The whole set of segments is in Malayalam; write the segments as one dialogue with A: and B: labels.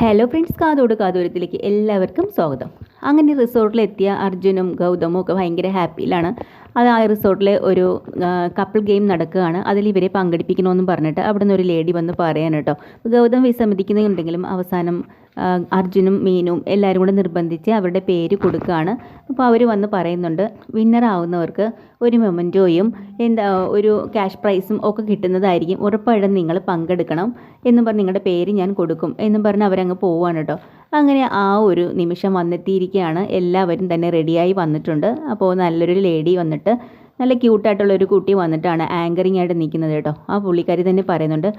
A: ഹലോ ഫ്രണ്ട്സ് കാതോട് കാതോരത്തിലേക്ക് എല്ലാവർക്കും സ്വാഗതം. അങ്ങനെ റിസോർട്ടിലെത്തിയ അർജുനും ഗൗതമും ഒക്കെ ഭയങ്കര ഹാപ്പിയിലാണ്. അത് ആ റിസോർട്ടിലെ ഒരു കപ്പിൾ ഗെയിം നടക്കുകയാണ്. അതിൽ ഇവരെ പങ്കെടുപ്പിക്കണമെന്നും പറഞ്ഞിട്ട് അവിടെ നിന്ന് ഒരു ലേഡി വന്ന് പറയാൻ കേട്ടോ. ഗൗതം വിസമ്മതിക്കുന്നുണ്ടെങ്കിലും അവസാനം അർജുനും മീനും എല്ലാവരും കൂടെ നിർബന്ധിച്ച് അവരുടെ പേര് കൊടുക്കുകയാണ് അപ്പോൾ അവർ വന്ന് പറയുന്നുണ്ട് വിന്നർ ആവുന്നവർക്ക് ഒരു മൊമെന്റോയും എന്താ ഒരു ക്യാഷ് പ്രൈസും ഒക്കെ കിട്ടുന്നതായിരിക്കും. ഉറപ്പായിട്ടും നിങ്ങൾ പങ്കെടുക്കണം എന്നും പറഞ്ഞ് നിങ്ങളുടെ പേര് ഞാൻ കൊടുക്കും എന്നും പറഞ്ഞ് അവരങ്ങ് പോവാണ് കേട്ടോ അങ്ങനെ ആ ഒരു നിമിഷം വന്നെത്തിയിരിക്കുകയാണ്. എല്ലാവരും തന്നെ റെഡിയായി വന്നിട്ടുണ്ട്. അപ്പോൾ നല്ലൊരു ലേഡി വന്നിട്ട് നല്ല ക്യൂട്ടായിട്ടുള്ള ഒരു കുട്ടി വന്നിട്ടാണ് ആങ്കറിംഗ് ആയിട്ട് നിൽക്കുന്നത് കേട്ടോ. ആ പുള്ളിക്കാരി തന്നെ പറയുന്നുണ്ട്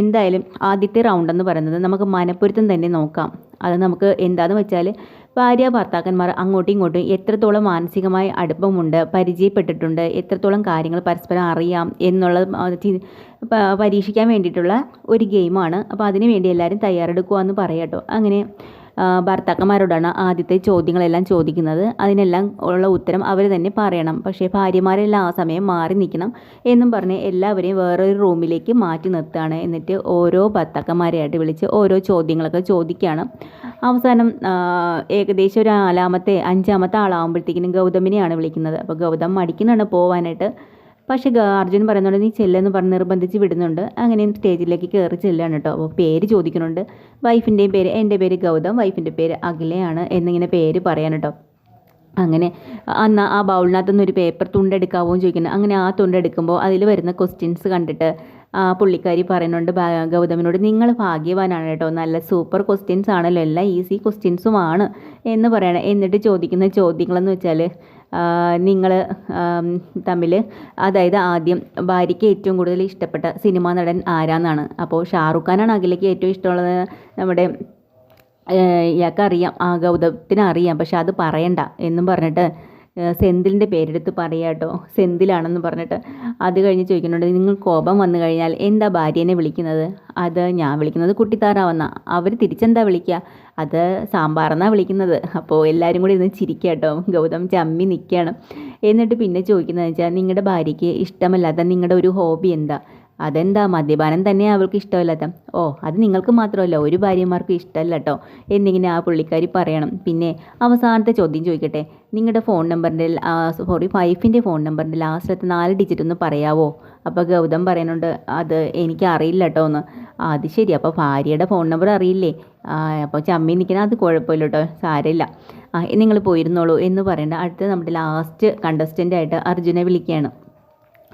A: എന്തായാലും ആദ്യത്തെ റൗണ്ട് എന്ന് പറയുന്നത് നമുക്ക് മനപ്പൊരുത്തം തന്നെ നോക്കാം. അത് നമുക്ക് എന്താണെന്ന് വെച്ചാൽ ഭാര്യ ഭർത്താക്കന്മാർ അങ്ങോട്ടും ഇങ്ങോട്ടും എത്രത്തോളം മാനസികമായി അടുപ്പമുണ്ട് പരിചയപ്പെട്ടിട്ടുണ്ട് എത്രത്തോളം കാര്യങ്ങൾ പരസ്പരം അറിയാം എന്നുള്ളത് പരീക്ഷിക്കാൻ വേണ്ടിയിട്ടുള്ള ഒരു ഗെയിമാണ് അപ്പോൾ അതിന് വേണ്ടി എല്ലാവരും തയ്യാറെടുക്കുക എന്ന് പറയാം കേട്ടോ. അങ്ങനെ ഭർത്താക്കന്മാരോടാണ് ആദ്യത്തെ ചോദ്യങ്ങളെല്ലാം ചോദിക്കുന്നത്. അതിനെല്ലാം ഉള്ള ഉത്തരം അവർ തന്നെ പറയണം. പക്ഷേ ഭാര്യമാരെല്ലാം ആ സമയം മാറി നിൽക്കണം എന്നും പറഞ്ഞ് എല്ലാവരെയും വേറൊരു റൂമിലേക്ക് മാറ്റി നിർത്തുകയാണ്. എന്നിട്ട് ഓരോ ഭർത്താക്കന്മാരെയായിട്ട് വിളിച്ച് ഓരോ ചോദ്യങ്ങളൊക്കെ ചോദിക്കുകയാണ്. അവസാനം ഏകദേശം ഒരു നാലാമത്തെ അഞ്ചാമത്തെ ആളാകുമ്പോഴത്തേക്കിനും ഗൗതമിനെയാണ് വിളിക്കുന്നത്. അപ്പോൾ ഗൗതം മടിക്കുന്നുണ്ട് പോവാനായിട്ട്. പക്ഷേ അർജുൻ പറയുന്നുണ്ട് നീ ചെല്ലെന്ന് പറഞ്ഞ് നിർബന്ധിച്ച് വിടുന്നുണ്ട്. അങ്ങനെ സ്റ്റേജിലേക്ക് കയറി ചെല്ലാണ് കേട്ടോ അപ്പോൾ പേര് ചോദിക്കുന്നുണ്ട്. വൈഫിന്റെയും പേര് എന്റെ പേര് ഗൗതം വൈഫിന്റെ പേര് അഖിലയാണ് എന്നിങ്ങനെ പേര് പറയാൻ കേട്ടോ അങ്ങനെ അന്ന് ആ ബൗളിനകത്തുനിന്നൊരു പേപ്പർ തുണ്ടെടുക്കാവോ ചോദിക്കുന്നത് അങ്ങനെ ആ തുണ്ടെടുക്കുമ്പോൾ അതിൽ വരുന്ന ക്വസ്റ്റ്യൻസ് കണ്ടിട്ട് പുള്ളിക്കാരി പറയുന്നുണ്ട് ഗൗതമിനോട് നിങ്ങൾ ഭാഗ്യവാനാണ് കേട്ടോ നല്ല സൂപ്പർ ക്വസ്റ്റ്യൻസ് ആണല്ലോ എല്ലാം ഈസി ക്വസ്റ്റ്യൻസുമാണ് എന്ന് പറയണം. എന്നിട്ട് ചോദിക്കുന്ന ചോദ്യങ്ങളെന്ന് വെച്ചാൽ നിങ്ങൾ തമ്മിൽ അതായത് ആദ്യം ഭാര്യയ്ക്ക് ഏറ്റവും കൂടുതൽ ഇഷ്ടപ്പെട്ട സിനിമാ നടൻ ആരാന്നാണ്? അപ്പോൾ ഷാറുഖ് ഖാനാണ് അഖിലയ്ക്ക് ഏറ്റവും ഇഷ്ടമുള്ളത് നമ്മുടെ ഇയാൾക്കറിയാം ആ ഗൗതത്തിന് അറിയാം പക്ഷെ അത് പറയണ്ട എന്നും പറഞ്ഞിട്ട് സെന്തിലിന്റെ പേരെടുത്ത് പറയുക കേട്ടോ സെന്തിലാണെന്ന് പറഞ്ഞിട്ട് അത് കഴിഞ്ഞ് ചോദിക്കുന്നുണ്ട് നിങ്ങൾ കോപം വന്നു കഴിഞ്ഞാൽ എന്താ ഭാര്യനെ വിളിക്കുന്നത്? അത് ഞാൻ വിളിക്കുന്നത് കുട്ടിത്താറാവെന്ന. അവർ തിരിച്ചെന്താ വിളിക്കുക അത് സാമ്പാറെന്നാണ് വിളിക്കുന്നത്. അപ്പോൾ എല്ലാവരും കൂടി ഇരുന്ന് ചിരിക്കുക കേട്ടോ ഗൗതം ചമ്മി നിൽക്കുകയാണ് എന്നിട്ട് പിന്നെ ചോദിക്കുന്നത് വെച്ചാൽ നിങ്ങളുടെ ഭാര്യയ്ക്ക് ഇഷ്ടമല്ലാത്ത നിങ്ങളുടെ ഒരു ഹോബി എന്താ? അതെന്താ? മദ്യപാനം തന്നെ അവൾക്ക് ഇഷ്ടമല്ലാത്ത ഓ അത് നിങ്ങൾക്ക് മാത്രമല്ല ഒരു ഭാര്യമാർക്കും ഇഷ്ടമല്ല കേട്ടോ എന്നിങ്ങനെ ആ പുള്ളിക്കാരി പറയണം. പിന്നെ അവസാനത്തെ ചോദ്യം ചോദിക്കട്ടെ? നിങ്ങളുടെ ഫോൺ നമ്പറിന്റെ സോറി വൈഫിന്റെ ഫോൺ നമ്പറിന്റെ ലാസ്റ്റത്തെ നാല് ഡിജിറ്റ് ഒന്ന് പറയാവോ? അപ്പോൾ ഗൗതം പറയുന്നുണ്ട് അത് എനിക്ക് അറിയില്ല കേട്ടോ ഒന്ന് അത് ശരി അപ്പോൾ ഭാര്യയുടെ ഫോൺ നമ്പർ അറിയില്ലേ? അപ്പോൾ ചമ്മി നിൽക്കുന്ന അത് കുഴപ്പമില്ല കേട്ടോ സാരമില്ല. നിങ്ങൾ പോയിരുന്നോളൂ എന്ന് പറയേണ്ട. അടുത്ത നമ്മുടെ ലാസ്റ്റ് കണ്ടസ്റ്റന്റായിട്ട് അർജുനെ വിളിക്കുകയാണ്.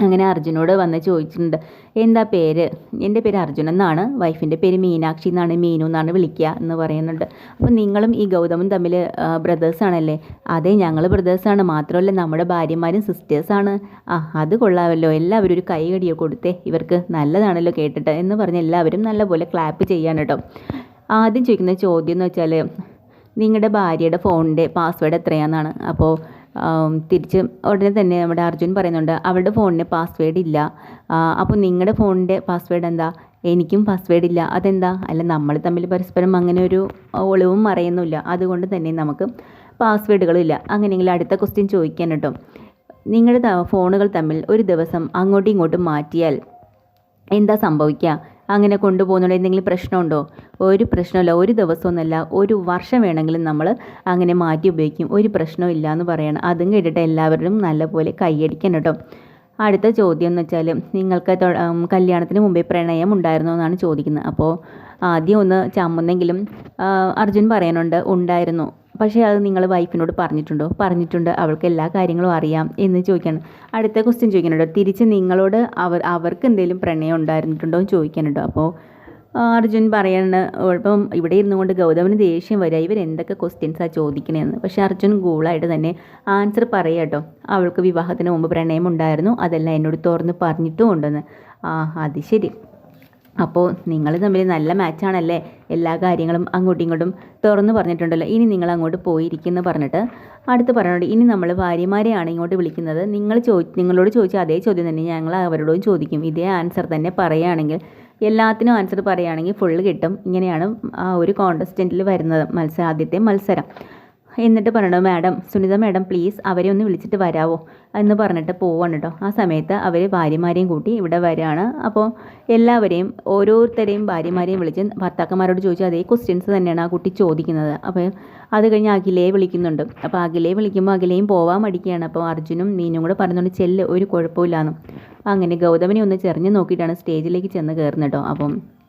A: അങ്ങനെ അർജുനോട് വന്ന് ചോദിച്ചിട്ടുണ്ട് എന്താ പേര്? എന്റെ പേര് അർജുൻ എന്നാണ്. വൈഫിന്റെ പേര് മീനാക്ഷി എന്നാണ്. മീനു എന്നാണ് വിളിക്കുക എന്ന് പറയുന്നുണ്ട്. അപ്പോൾ നിങ്ങളും ഈ ഗൗതമും തമ്മിൽ ബ്രദേഴ്സാണല്ലേ അതെ ഞങ്ങൾ ബ്രദേഴ്സാണ് മാത്രമല്ല നമ്മുടെ ഭാര്യമാരും സിസ്റ്റേഴ്സാണ് ആ അത് കൊള്ളാമല്ലോ. എല്ലാവരും ഒരു കൈകടിയോ കൊടുത്തേ. ഇവർക്ക് നല്ലതാണല്ലോ കേട്ടിട്ട് എന്ന് പറഞ്ഞ് എല്ലാവരും നല്ലപോലെ ക്ലാപ്പ് ചെയ്യാൻ കേട്ടോ. ആദ്യം ചോദിക്കുന്ന ചോദ്യം എന്ന് വെച്ചാൽ നിങ്ങളുടെ ഭാര്യയുടെ ഫോണിന്റെ പാസ്വേഡ് എത്രയാണെന്നാണ്? അപ്പോൾ തിരിച്ച് ഉടനെ തന്നെ നമ്മുടെ അർജുൻ പറയുന്നുണ്ട് അവളുടെ ഫോണിന് പാസ്വേഡ് ഇല്ല. അപ്പോൾ നിങ്ങളുടെ ഫോണിന്റെ പാസ്വേഡ് എന്താ? എനിക്കും പാസ്വേഡ് ഇല്ല. അതെന്താ? അല്ല നമ്മൾ തമ്മിൽ പരസ്പരം അങ്ങനെ ഒരു ഒളിവും മറയുന്നില്ല അതുകൊണ്ട് തന്നെ നമുക്ക് പാസ്വേഡുകളില്ല അങ്ങനെയെങ്കിൽ അടുത്ത ക്വസ്റ്റ്യൻ ചോദിക്കാൻ കേട്ടോ. നിങ്ങളുടെ ഫോണുകൾ തമ്മിൽ ഒരു ദിവസം അങ്ങോട്ടും ഇങ്ങോട്ടും മാറ്റിയാൽ എന്താ സംഭവിക്കുക അങ്ങനെ കൊണ്ടുപോകുന്നുണ്ട് എന്തെങ്കിലും പ്രശ്നമുണ്ടോ? ഒരു പ്രശ്നമില്ല ഒരു ദിവസമൊന്നുമല്ല. ഒരു വർഷം വേണമെങ്കിലും നമ്മൾ അങ്ങനെ മാറ്റി ഉപയോഗിക്കും. ഒരു പ്രശ്നവും ഇല്ല എന്ന് പറയണം. അതും കേട്ടിട്ട് എല്ലാവരും നല്ലപോലെ കൈയടിക്കണം കേട്ടോ. അടുത്ത ചോദ്യം എന്ന് വെച്ചാൽ നിങ്ങൾക്ക് കല്യാണത്തിന് മുമ്പേ പ്രണയം ഉണ്ടായിരുന്നോ എന്നാണ് ചോദിക്കുന്നത്. അപ്പോൾ ആദ്യം ഒന്ന് ചമ്മുന്നെങ്കിലും അർജുൻ പറയാനുണ്ട് ഉണ്ടായിരുന്നു. പക്ഷേ അത് നിങ്ങൾ വൈഫിനോട് പറഞ്ഞിട്ടുണ്ടോ? പറഞ്ഞിട്ടുണ്ട്. അവൾക്ക് എല്ലാ കാര്യങ്ങളും അറിയാം എന്ന് ചോദിക്കണം അടുത്ത ക്വസ്റ്റ്യൻ ചോദിക്കാനുണ്ടോ. തിരിച്ച് നിങ്ങളോട് അവർ അവർക്ക് എന്തെങ്കിലും പ്രണയം ഉണ്ടായിരുന്നിട്ടുണ്ടോ എന്ന് ചോദിക്കാനുണ്ടോ. അപ്പോൾ അർജുൻ പറയണ ഇപ്പം ഇവിടെ ഇരുന്നു കൊണ്ട് ഗൗതമിന് ദേഷ്യം വരിക ഇവർ എന്തൊക്കെ ക്വസ്റ്റ്യൻസാണ് ചോദിക്കണേന്ന്. പക്ഷേ അർജുൻ കൂളായിട്ട് തന്നെ ആൻസർ പറയുക കേട്ടോ. അവൾക്ക് വിവാഹത്തിന് മുമ്പ് പ്രണയം ഉണ്ടായിരുന്നു. അതെല്ലാം എന്നോട് തുറന്ന് പറഞ്ഞിട്ടും ഉണ്ടെന്ന്. ആ അത് ശരി. അപ്പോൾ നിങ്ങൾ തമ്മിൽ നല്ല മാച്ചാണല്ലേ എല്ലാ കാര്യങ്ങളും അങ്ങോട്ടും ഇങ്ങോട്ടും തുറന്നു പറഞ്ഞിട്ടുണ്ടല്ലോ. ഇനി നിങ്ങൾ അങ്ങോട്ട് പോയിരിക്കുന്നു പറഞ്ഞിട്ട് അടുത്ത് പറഞ്ഞോണ്ട് ഇനി നമ്മൾ ഭാര്യമാരെയാണ് ഇങ്ങോട്ട് വിളിക്കുന്നത്. നിങ്ങൾ ചോദി നിങ്ങളോട് ചോദിച്ച അതേ ചോദ്യം തന്നെ. ഞങ്ങൾ അവരോടും ചോദിക്കും. ഇതേ ആൻസർ തന്നെ പറയുകയാണെങ്കിൽ എല്ലാത്തിനും ആൻസർ പറയുകയാണെങ്കിൽ ഫുള്ള് കിട്ടും. ഇങ്ങനെയാണ് ആ ഒരു കോണ്ടസ്റ്റന്റിൽ വരുന്നത്. മത്സരം ആദ്യത്തെ മത്സരം. എന്നിട്ട് പറഞ്ഞു മാഡം സുനിത മാഡം പ്ലീസ് അവരെ ഒന്ന് വിളിച്ചിട്ട് വരാവോ? എന്ന് പറഞ്ഞിട്ട് പോവാണ് കേട്ടോ ആ സമയത്ത് അവർ ഭാര്യമാരെയും കൂട്ടി ഇവിടെ വരികയാണ് അപ്പോൾ എല്ലാവരെയും ഓരോരുത്തരെയും ഭാര്യമാരെയും വിളിച്ച് ഭർത്താക്കന്മാരോട് ചോദിച്ചു അതേ ക്വസ്റ്റ്യൻസ് തന്നെയാണ് ആ കുട്ടി ചോദിക്കുന്നത്. അപ്പോൾ അത് കഴിഞ്ഞ് അഖിലയെ വിളിക്കുന്നുണ്ട്. അപ്പോൾ അഖിലയെ വിളിക്കുമ്പോൾ അഖിലയും പോവാൻ മടിക്കുകയാണ്. അപ്പോൾ അർജുനും മീനും കൂടെ പറഞ്ഞുകൊണ്ട് ചെല്ല് ഒരു കുഴപ്പമില്ലാന്നും അങ്ങനെ ഗൗതമിനെ ഒന്ന് ചെറിഞ്ഞ് നോക്കിയിട്ടാണ് സ്റ്റേജിലേക്ക് ചെന്ന് കയറുന്നത് കേട്ടോ അപ്പം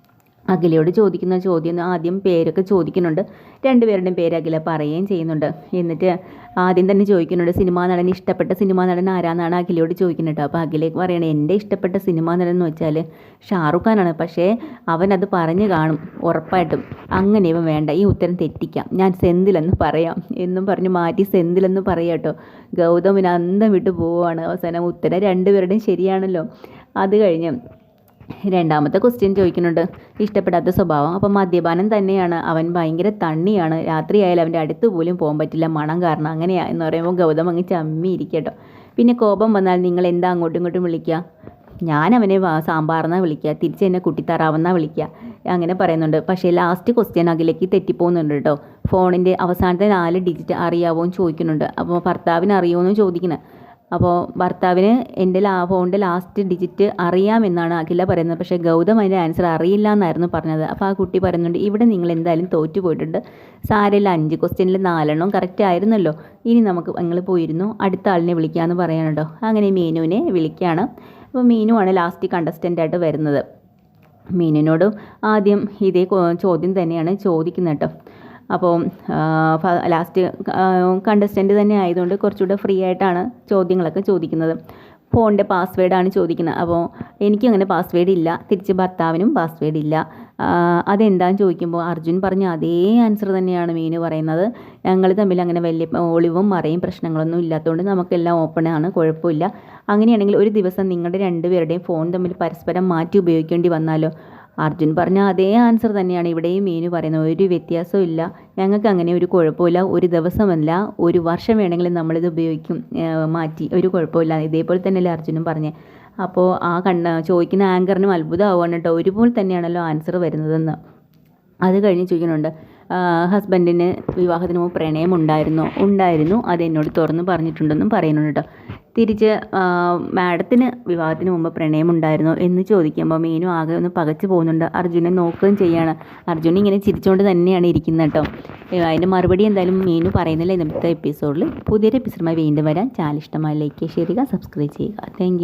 A: അഖിലയോട് ചോദിക്കുന്ന ചോദ്യം ആദ്യം പേരൊക്കെ ചോദിക്കുന്നുണ്ട്. രണ്ടുപേരുടെയും പേര് അഖില പറയുകയും ചെയ്യുന്നുണ്ട്. എന്നിട്ട് ആദ്യം തന്നെ ചോദിക്കുന്നുണ്ട് സിനിമാ നടൻ ഇഷ്ടപ്പെട്ട സിനിമാ നടൻ ആരാന്നാണ് അഖിലയോട് ചോദിക്കുന്നുണ്ട് അപ്പോൾ അഖിലേക്ക് പറയണേ എന്റെ ഇഷ്ടപ്പെട്ട സിനിമാ നടൻ എന്ന് വെച്ചാൽ ഷാറുഖ് ഖാനാണ്. പക്ഷേ അവനത് പറഞ്ഞു കാണും ഉറപ്പായിട്ടും. അങ്ങനെ ഇവൻ വേണ്ട ഈ ഉത്തരം തെറ്റിക്കാം. ഞാൻ സെന്തിലെന്ന് പറയാം. എന്നും പറഞ്ഞ് മാറ്റി സെന്തിലെന്ന് പറയാം കേട്ടോ. ഗൗതമിന് അന്തം വിട്ട് പോവുകയാണ് അവസാനം. ഉത്തരം രണ്ടുപേരുടെയും ശരിയാണല്ലോ. അത് കഴിഞ്ഞ് രണ്ടാമത്തെ ക്വസ്റ്റ്യൻ ചോദിക്കുന്നുണ്ട്. ഇഷ്ടപ്പെടാത്ത സ്വഭാവം. അപ്പം മദ്യപാനം തന്നെയാണ്. അവൻ ഭയങ്കര തണ്ണിയാണ്. രാത്രിയായാലും അവന്റെ അടുത്ത് പോലും പോകാൻ പറ്റില്ല. മണം കാരണം അങ്ങനെയാ എന്ന് പറയുമ്പോൾ ഗൗതം അങ്ങ് ചമ്മി ഇരിക്കട്ടോ പിന്നെ കോപം വന്നാൽ നിങ്ങൾ എന്താ അങ്ങോട്ടും ഇങ്ങോട്ടും വിളിക്കുക? ഞാൻ അവനെ സാമ്പാറെന്നാണ് വിളിക്കുക. തിരിച്ച് എന്നെ കുട്ടിത്താറാവെന്നാണ് വിളിക്കുക. അങ്ങനെ പറയുന്നുണ്ട്. പക്ഷേ ലാസ്റ്റ് ക്വസ്റ്റ്യൻ അകിലേക്ക് തെറ്റിപ്പോകുന്നുണ്ട് കേട്ടോ. ഫോണിന്റെ അവസാനത്തെ നാല് ഡിജിറ്റ് അറിയാവോ എന്ന് ചോദിക്കുന്നുണ്ട്. അപ്പോൾ ഭർത്താവിന് അറിയുമോ എന്ന് ചോദിക്കുന്നത് അപ്പോൾ ഭർത്താവിന് എന്റെ ലാ ഫോണിന്റെ ലാസ്റ്റ് ഡിജിറ്റ് അറിയാമെന്നാണ് അഖില പറയുന്നത്. പക്ഷേ ഗൗതം അതിന്റെ ആൻസർ അറിയില്ല എന്നായിരുന്നു പറഞ്ഞത്. അപ്പോൾ ആ കുട്ടി പറയുന്നുണ്ട് ഇവിടെ നിങ്ങൾ എന്തായാലും തോറ്റു പോയിട്ടുണ്ട്. സാരയില്ല അഞ്ച് ക്വസ്റ്റ്യനിൽ നാലെണ്ണം കറക്റ്റ് ആയിരുന്നല്ലോ. ഇനി നമുക്ക് നിങ്ങൾ പോയിരുന്നു. അടുത്ത ആളിനെ വിളിക്കാമെന്ന് പറയാനുണ്ടോ? അങ്ങനെ മീനുവിനെ വിളിക്കുകയാണ് അപ്പോൾ മീനുവാണ് ലാസ്റ്റ് കണ്ടസ്റ്റന്റ് ആയിട്ട് വരുന്നത്. മീനിനോടും ആദ്യം ഇതേ ചോദ്യം തന്നെയാണ് ചോദിക്കുന്നത് കേട്ടോ. അപ്പോൾ ലാസ്റ്റ് കണ്ടസ്റ്റന്റ് തന്നെ ആയതുകൊണ്ട് കുറച്ചുകൂടെ ഫ്രീ ആയിട്ടാണ് ചോദ്യങ്ങളൊക്കെ ചോദിക്കുന്നത്. ഫോണിന്റെ പാസ്വേഡാണ് ചോദിക്കുന്നത്. അപ്പോൾ എനിക്കങ്ങനെ പാസ്വേഡ് ഇല്ല. തിരിച്ച് ഭർത്താവിനും പാസ്വേഡ് ഇല്ല. അതെന്താന്ന് ചോദിക്കുമ്പോൾ അർജുൻ പറഞ്ഞ അതേ ആൻസർ തന്നെയാണ് മീനു പറയുന്നത്. ഞങ്ങൾ തമ്മിൽ അങ്ങനെ വലിയ ഒളിവും മറയും പ്രശ്നങ്ങളൊന്നും ഇല്ലാത്തതുകൊണ്ട് നമുക്കെല്ലാം ഓപ്പണാണ് കുഴപ്പമില്ല. അങ്ങനെയാണെങ്കിൽ ഒരു ദിവസം നിങ്ങളുടെ രണ്ടുപേരുടെയും ഫോൺ തമ്മിൽ പരസ്പരം മാറ്റി ഉപയോഗിക്കേണ്ടി വന്നാലോ? അർജുൻ പറഞ്ഞ അതേ ആൻസർ തന്നെയാണ്. ഇവിടെയും മീനു പറയുന്നത് ഒരു വ്യത്യാസവും ഇല്ല ഞങ്ങൾക്ക് അങ്ങനെ ഒരു കുഴപ്പമില്ല. ഒരു ദിവസമല്ല ഒരു വർഷം വേണമെങ്കിലും നമ്മളിത് ഉപയോഗിക്കും. മാറ്റി. ഒരു കുഴപ്പമില്ല. ഇതേപോലെ തന്നെയല്ലേ അർജുനും പറഞ്ഞത് അപ്പോൾ ആ കണ്ണ ചോദിക്കുന്ന ആങ്കറിനും അത്ഭുതമാവുകയാണ് കേട്ടോ. ഒരുപോലെ തന്നെയാണല്ലോ ആൻസർ വരുന്നതെന്ന്. അത് കഴിഞ്ഞ് ചോദിക്കുന്നുണ്ട് ഹസ്ബൻഡിന് വിവാഹത്തിന് മുമ്പ് പ്രണയം ഉണ്ടായിരുന്നോ ഉണ്ടായിരുന്നു. അത് എന്നോട് തുറന്ന് പറഞ്ഞിട്ടുണ്ടെന്നും പറയുന്നുണ്ട് കേട്ടോ. തിരിച്ച് മാഡത്തിന് വിവാഹത്തിന് മുമ്പ് പ്രണയമുണ്ടായിരുന്നോ എന്ന് ചോദിക്കുമ്പോൾ മീനു ആകെ ഒന്ന് പകച്ചു പോകുന്നുണ്ട്. അർജുനെ നോക്കുകയും ചെയ്യാണ്. അർജുൻ ഇങ്ങനെ ചിരിച്ചുകൊണ്ട് തന്നെയാണ് ഇരിക്കുന്നത് കേട്ടോ. അതിന്റെ മറുപടി എന്തായാലും മീനു പറയുന്നില്ല. ഇന്നത്തെ എപ്പിസോഡിൽ പുതിയൊരു എപ്പിസോഡുമായി വീണ്ടും വരാൻ ചാനൽ ഇഷ്ടമായി ലൈക്ക് ചെയ്യുക സബ്സ്ക്രൈബ് ചെയ്യുക താങ്ക്